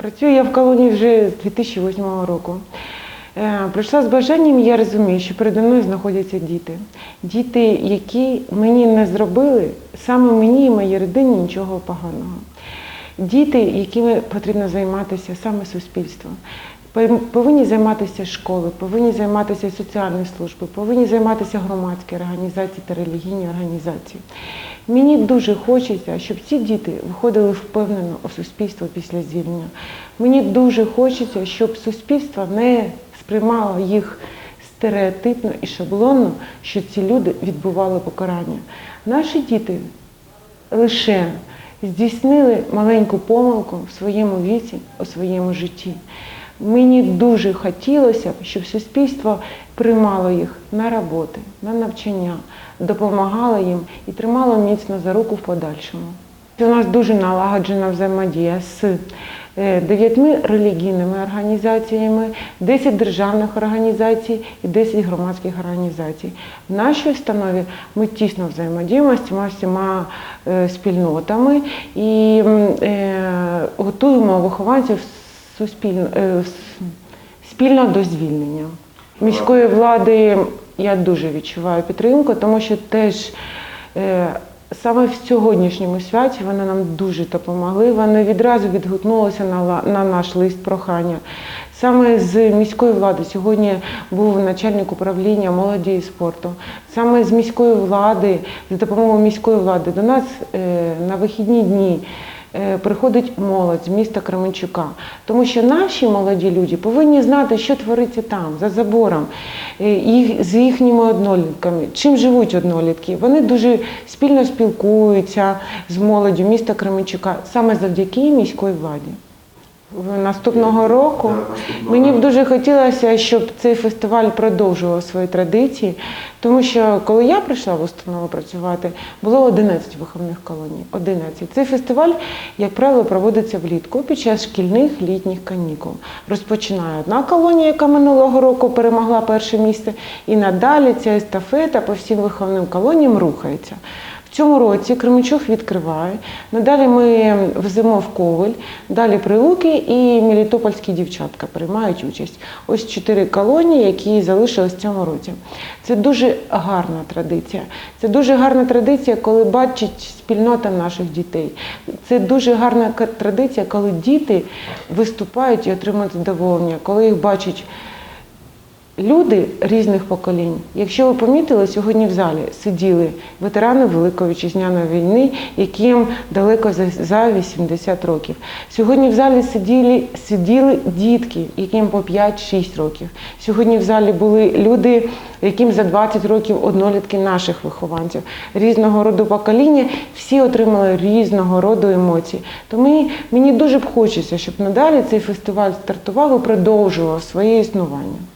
Працюю я в колонії вже з 2008 року. Е, Прийшла з бажанням, я розумію, що передо мною знаходяться діти. Діти, які мені не зробили, саме мені і моїй родині нічого поганого. Діти, якими потрібно займатися саме суспільством. Пов- Повинні займатися школи, повинні займатися соціальні служби, повинні займатися громадські організації та релігійні організації. Мені дуже хочеться, щоб ці діти виходили впевнено у суспільство після звільнення. Мені дуже хочеться, щоб суспільство не сприймало їх стереотипно і шаблонно, що ці люди відбували покарання. Наші діти лише здійснили маленьку помилку в своєму віці, у своєму житті. Мені дуже хотілося б, щоб суспільство приймало їх на роботи, на навчання, допомагало їм і тримало міцно за руку в подальшому. У нас дуже налагоджена взаємодія з е, дев'ятьми релігійними організаціями, 10 державних організацій і 10 громадських організацій. В нашій установі ми тісно взаємодіємо з цими всіма е, спільнотами і е, готуємо вихованців суспільно, е, спільно до звільнення. Міської влади я дуже відчуваю підтримку, тому що теж е, саме в сьогоднішньому святі вони нам дуже допомогли. Вони відразу відгукнулися на, на наш лист прохання. Саме з міської влади сьогодні був начальник управління молоді і спорту. Саме з міської влади, з допомогою міської влади до нас е, на вихідні дні приходить молодь з міста Кременчука. Тому що наші молоді люди повинні знати, що твориться там, за забором, е, з їхніми однолітками, чим живуть однолітки. Вони дуже спільно спілкуються з молоддю міста Кременчука саме завдяки міської владі. Наступного року наступного мені б дуже хотілося, щоб цей фестиваль продовжував свої традиції, тому що коли я прийшла в установу працювати, було 11 виховних колоній. 11. Цей фестиваль, як правило, проводиться влітку під час шкільних літніх канікул. Розпочинає одна колонія, яка минулого року перемогла перше місце, і надалі ця естафета по всім виховним колоніям рухається. Цьому році Кременчуг відкриває. Надалі ми веземо в Ковель, далі Прилуки і мелітопольські дівчатка приймають участь. Ось чотири колонії, які залишились в цьому році. Це дуже гарна традиція. Це дуже гарна традиція, коли бачить спільнота наших дітей. Це дуже гарна традиція, коли діти виступають і отримують задоволення, коли їх бачать Люди різних поколінь. Якщо ви помітили, сьогодні в залі сиділи ветерани Великої вітчизняної війни, яким далеко за, за 80 років. Сьогодні в залі сиділи, сиділи дітки, яким по 5-6 років. Сьогодні в залі були люди, яким за 20 років однолітки наших вихованців. Різного роду покоління, всі отримали різного роду емоції. Тому мені дуже б хочеться, щоб надалі цей фестиваль стартував і продовжував своє існування.